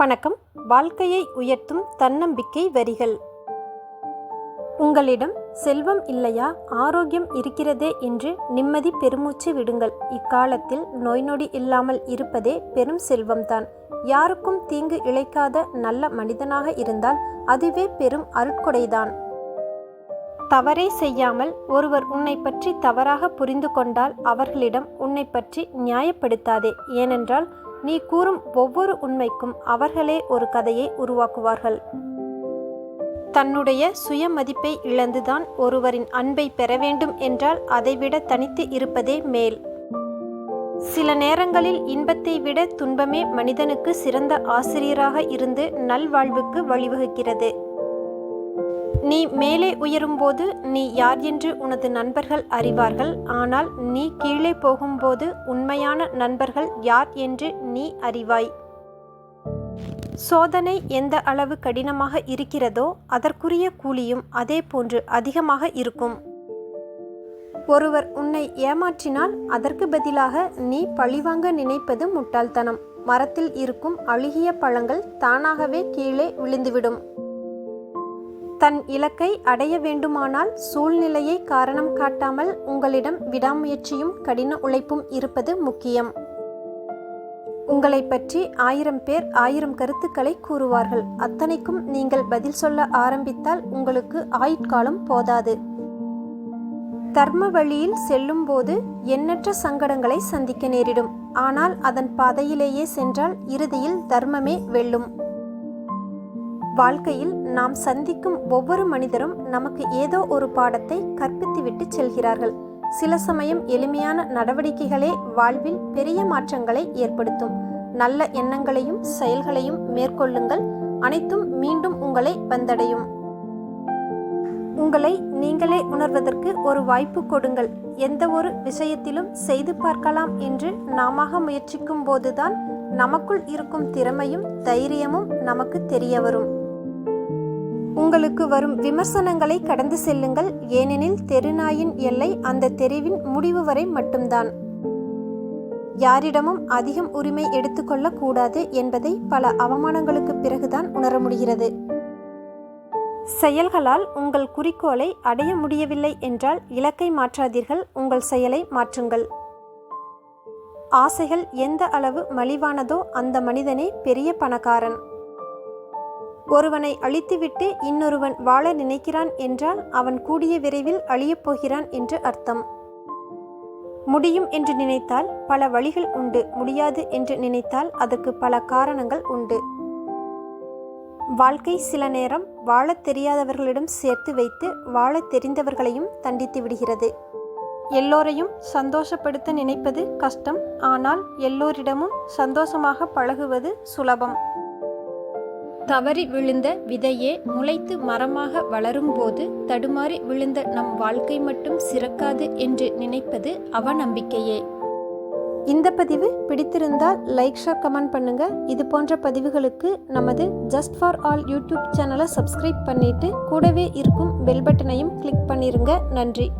வணக்கம். வாழ்க்கையை உயர்த்தும் தன்னம்பிக்கை வரிகள். உங்களிடம் செல்வம் இல்லையா? ஆரோக்கியம் இருக்கிறதே என்று நிம்மதி பெருமூச்சு விடுங்கள். இக்காலத்தில் நோய் நொடி இல்லாமல் இருப்பதே பெரும் செல்வம்தான். யாருக்கும் தீங்கு இழைக்காத நல்ல மனிதனாக இருந்தால் அதுவே பெரும் அருட்கொடைதான். தவறே செய்யாமல் ஒருவர் உன்னை பற்றி தவறாக புரிந்து கொண்டால் அவர்களிடம் உன்னை பற்றி நியாயப்படுத்தாதே. ஏனென்றால் நீ கூறும் ஒவ்வொரு உண்மைக்கும் அவர்களே ஒரு கதையை உருவாக்குவார்கள். தன்னுடைய சுயமதிப்பை இழந்துதான் ஒருவரின் அன்பை பெற வேண்டும் என்றால் அதைவிட தனித்து இருப்பதே மேல். சில நேரங்களில் இன்பத்தை விட துன்பமே மனிதனுக்கு சிறந்த ஆசிரியராக இருந்து நல்வாழ்வுக்கு வழிவகுக்கிறது. நீ மேலே உயரும்போது நீ யார் என்று உனது நண்பர்கள் அறிவார்கள். ஆனால் நீ கீழே போகும்போது உண்மையான நண்பர்கள் யார் என்று நீ அறிவாய். சோதனை எந்த அளவு கடினமாக இருக்கிறதோ அதற்குரிய கூலியும் அதே போன்று அதிகமாக இருக்கும். ஒருவர் உன்னை ஏமாற்றினால் அதற்கு பதிலாக நீ பழிவாங்க நினைப்பது முட்டாள்தனம். மரத்தில் இருக்கும் அழுகிய பழங்கள் தானாகவே கீழே விழுந்துவிடும். தன் இலக்கை அடைய வேண்டுமானால் சூழ்நிலையை காரணம் காட்டாமல் உங்களிடம் விடாமுயற்சியும் கடின உழைப்பும் இருப்பது முக்கியம். உங்களை பற்றி ஆயிரம் பேர் ஆயிரம் கருத்துக்களை கூறுவார்கள். அத்தனைக்கும் நீங்கள் பதில் சொல்ல ஆரம்பித்தால் உங்களுக்கு ஆயுட்காலம் போதாது. தர்ம வழியில் செல்லும்போது எண்ணற்ற சங்கடங்களை சந்திக்க நேரிடும். ஆனால் அதன் பாதையிலேயே சென்றால் இறுதியில் தர்மமே வெல்லும். வாழ்க்கையில் நாம் சந்திக்கும் ஒவ்வொரு மனிதரும் நமக்கு ஏதோ ஒரு பாடத்தை கற்பித்துவிட்டு செல்கிறார்கள். சில சமயம் எளிமையான நடவடிக்கைகளே வாழ்வில் பெரிய மாற்றங்களை ஏற்படுத்தும். நல்ல எண்ணங்களையும் செயல்களையும் மேற்கொள்ளுங்கள். அனைத்தும் மீண்டும் உங்களை வந்தடையும். உங்களை நீங்களே உணர்வதற்கு ஒரு வாய்ப்பு கொடுங்கள். எந்த ஒரு விஷயத்திலும் செய்து பார்க்கலாம் என்று நாம முயற்சிக்கும் போதுதான் நமக்குள் இருக்கும் திறமையும் தைரியமும் நமக்கு தெரிய வரும். உங்களுக்கு வரும் விமர்சனங்களை கடந்து செல்லுங்கள். ஏனெனில் தெருநாயின் எல்லை அந்த தெருவின் முடிவு வரை மட்டும்தான். யாரிடமும் அதிகம் உரிமை எடுத்துக்கொள்ள கூடாது என்பதை பல அவமானங்களுக்கு பிறகுதான் உணர முடிகிறது. செயல்களால் உங்கள் குறிக்கோளை அடைய முடியவில்லை என்றால் இலக்கை மாற்றாதீர்கள். உங்கள் செயலை மாற்றுங்கள். ஆசைகள் எந்த அளவு மலிவானதோ அந்த மனிதனே பெரிய பணக்காரன். ஒருவனை அழித்துவிட்டு இன்னொருவன் வாழ நினைக்கிறான் என்றால் அவன் கூடிய விரைவில் அழியப் போகிறான் என்று அர்த்தம். முடியும் என்று நினைத்தால் பல வழிகள் உண்டு. முடியாது என்று நினைத்தால் அதற்கு பல காரணங்கள் உண்டு. வாழ்க்கை சில நேரம் வாழத் தெரியாதவர்களிடம் சேர்த்து வைத்து வாழத் தெரிந்தவர்களையும் தண்டித்து விடுகிறது. எல்லோரையும் சந்தோஷப்படுத்த நினைப்பது கஷ்டம். ஆனால் எல்லோரிடமும் சந்தோஷமாக பழகுவது சுலபம். தவறி விழுந்த விதையே முளைத்து மரமாக வளரும்போது தடுமாறி விழுந்த நம் வாழ்க்கை மட்டும் சிறக்காது என்று நினைப்பது அவநம்பிக்கையே. இந்த பதிவு பிடித்திருந்தால் லைக் ஷேர் கமெண்ட் பண்ணுங்க. இது போன்ற பதிவுகளுக்கு நமது ஜஸ்ட் ஃபார் ஆல் யூடியூப் சேனலை சப்ஸ்கிரைப் பண்ணிட்டு கூடவே இருக்கும் பெல் பட்டனையும் கிளிக் பண்ணிருங்க. நன்றி.